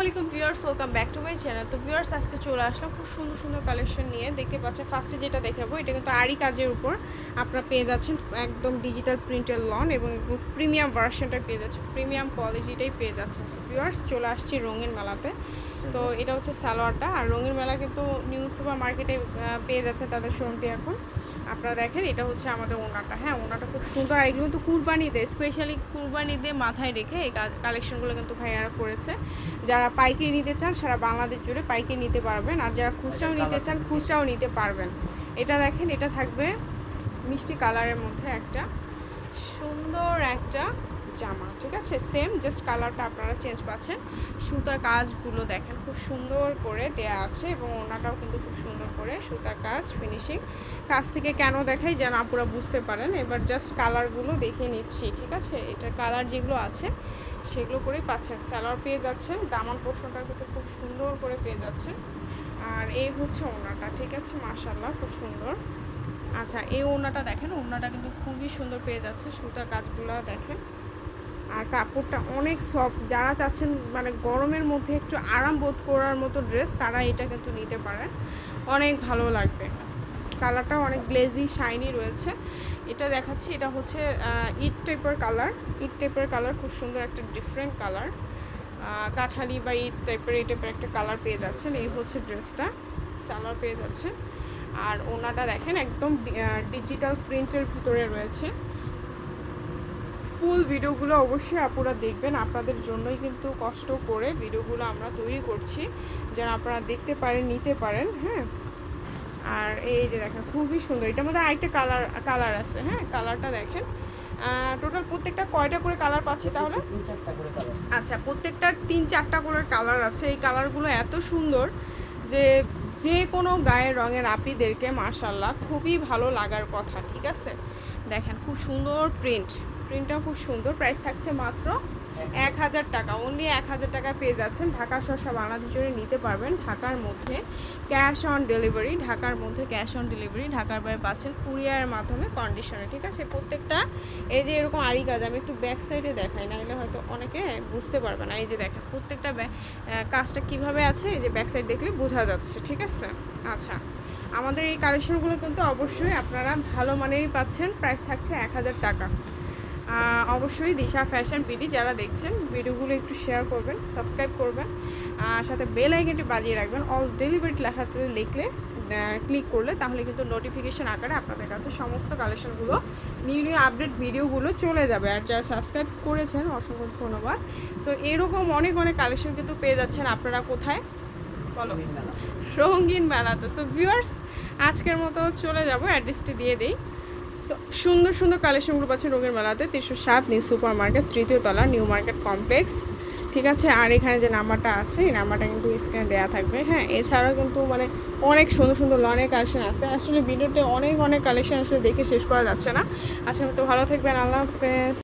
আলাইকুম viewers welcome back to my channel তো viewers আজকে চলে আসলাম খুব সুন্দর সুন্দর কালেকশন নিয়ে। দেখতে পাচ্ছেন ফার্স্টে যেটা দেখাবো, এটা কিন্তু আরই কাজের উপর। আপনারা পেয়ে যাচ্ছেন একদম ডিজিটাল প্রিন্টের লন এবং প্রিমিয়াম ভার্সনটা পেয়ে যাচ্ছেন প্রিমিয়াম কোয়ালিটিটাই পেয়ে যাচ্ছেন। ভিউয়ার্স চলে আসছি রঙিন মেলাতে। সো এটা হচ্ছে সালোয়ারটা। আর রঙিন মেলা কিন্তু নিউ সুপার মার্কেটে পেয়ে যাচ্ছে তাদের শোরুমটি এখন। আপনারা দেখেন এটা হচ্ছে আমাদের ওনাটা হ্যাঁ ওনাটা খুব সুন্দর। আর এগুলো কিন্তু কুরবানিতে স্পেশালি কুরবানিতে মাথায় রেখে এই কালেকশনগুলো কিন্তু ভাইয়ারা করেছে। যারা পাইকারি নিতে চান সারা বাংলাদেশ জুড়ে পাইকারি নিতে পারবেন। আর যারা খুচরাও নিতে চান খুচরাও নিতে পারবেন। এটা দেখেন এটা থাকবে মিষ্টি কালারের মধ্যে একটা সুন্দর একটা জামা, ঠিক আছে? সেম জাস্ট কালারটা আপনারা চেঞ্জ পাচ্ছেন। সুতার কাজগুলো দেখেন, খুব সুন্দর করে দেয়া আছে এবং ওনাটাও কিন্তু খুব সুন্দর করে সুতার কাজ ফিনিশিং কাজ থেকে কেন দেখাই যেন আপুরা বুঝতে পারেন, এবার জাস্ট কালারগুলো দেখে নিচ্ছি, ঠিক আছে? এটার কালার যেগুলো আছে, সেগুলো করেই পাচ্ছেন। স্যালোয়ার পেয়ে যাচ্ছেন দামান পোর্শনটা কিন্তু খুব সুন্দর করে পেয়ে যাচ্ছেন। আর এই হচ্ছে ওনাটা, ঠিক আছে? মার্শাল্লাহ খুব সুন্দর। আচ্ছা এই ওড়নাটা দেখেন, ওড়নাটা কিন্তু খুবই সুন্দর পেয়ে যাচ্ছে সুতার কাজগুলো দেখেন। আর কাপড়টা অনেক সফট যারা চাচ্ছেন মানে গরমের মধ্যে একটু আরাম বোধ করার মতো ড্রেস তারা এটা কিন্তু নিতে পারেন। অনেক ভালো লাগবে। কালারটা অনেক গ্লেজি শাইনি রয়েছে। এটা দেখাচ্ছি, এটা হচ্ছে ইট টাইপের কালার। ইট টাইপের কালার খুব সুন্দর একটা ডিফারেন্ট কালার। কাঠালি বা ইট টাইপের এই টাইপের একটা কালার পেয়ে যাচ্ছেন। এই হচ্ছে ড্রেসটা সালোয়ার পেয়ে যাচ্ছে আর ওনাটা দেখেন একদম ডিজিটাল প্রিন্টের ভিতরে রয়েছে। ফুল ভিডিওগুলো অবশ্যই আপনারা দেখবেন আপনাদের জন্যই কিন্তু কষ্ট করে ভিডিওগুলো আমরা তৈরি করছি যেন আপনারা দেখতে পারেন নিতে পারেন হ্যাঁ। আর এই যে দেখেন খুবই সুন্দর। এটার মধ্যে আরেকটা কালার কালার আছে হ্যাঁ কালারটা দেখেন। টোটাল প্রত্যেকটা কয়টা করে কালার পাচ্ছি তাহলে? আচ্ছা প্রত্যেকটার তিন চারটা করে কালার আছে। এই কালারগুলো এত সুন্দর। যে যে কোনো গায়ের রঙের আপিদেরকে মার্শাল্লাহ খুবই ভালো লাগার কথা, ঠিক আছে? দেখেন খুব সুন্দর প্রিন্ট প্রিন্টটা খুব সুন্দর প্রাইস থাকছে মাত্র এক হাজার টাকা অনলি এক হাজার টাকা পেয়ে যাচ্ছেন। ঢাকা শসা বাংলাদেশ জুড়ে নিতে পারবেন। ঢাকার মধ্যে ক্যাশ অন ডেলিভারি ঢাকার মধ্যে ক্যাশ অন ডেলিভারি ঢাকার বাইরে পাচ্ছেন কুরিয়ারের মাধ্যমে কন্ডিশনে ঠিক আছে? প্রত্যেকটা, এই যে এরকম আড়ি কাজ আমি একটু ব্যাক সাইডে দেখাই, নাহলে হয়তো অনেকে বুঝতে পারবে না। এই যে দেখেন, প্রত্যেকটা কাজটা কীভাবে আছে, এই যে ব্যাক সাইড দেখলে বোঝা যাচ্ছে, ঠিক আছে? আচ্ছা আমাদের এই কালেকশনগুলো কিন্তু অবশ্যই আপনারা ভালো মানেরই পাচ্ছেন। প্রাইস থাকছে এক হাজার টাকা। অবশ্যই দিশা ফ্যাশন বিডি যারা দেখছেন ভিডিওগুলো একটু শেয়ার করবেন সাবস্ক্রাইব করবেন আর সাথে বেল আইকনটি বাজিয়ে রাখবেন। অল ডেলিভারি লেখাতে লিখলে ক্লিক করলে তাহলে কিন্তু নোটিফিকেশান আকারে আপনাদের কাছে সমস্ত কালেকশনগুলো নিউ নিউ আপডেট ভিডিওগুলো চলে যাবে। আর যারা সাবস্ক্রাইব করেছেন অসংখ্য ধন্যবাদ। সো এরকম অনেক অনেক কালেকশন কিন্তু পেয়ে যাচ্ছেন আপনারা কোথায়? বলো। রঙিন মেলা। রঙিন মেলাতে। সো ভিউয়ার্স আজকের মতো চলে যাব। অ্যাড্রেসটি দিয়ে দিই। সুন্দর সুন্দর কালেকশনগুলো পাচ্ছেন রঙের মেলাতে। তিনশো সাত নিউ সুপার মার্কেট তৃতীয় তলা নিউ মার্কেট কমপ্লেক্স ঠিক আছে? আর এখানে যে নাম্বারটা আছে, এই নাম্বারটা কিন্তু স্ক্রিনে দেওয়া থাকবে হ্যাঁ? এছাড়াও কিন্তু মানে অনেক সুন্দর সুন্দর লনের কালেকশন আছে। আসলে ভিডিওতে অনেক অনেক কালেকশন আসলে দেখে শেষ করা যাচ্ছে না। আজকে তো ভালো থাকবেন। আল্লাহ হাফেজ।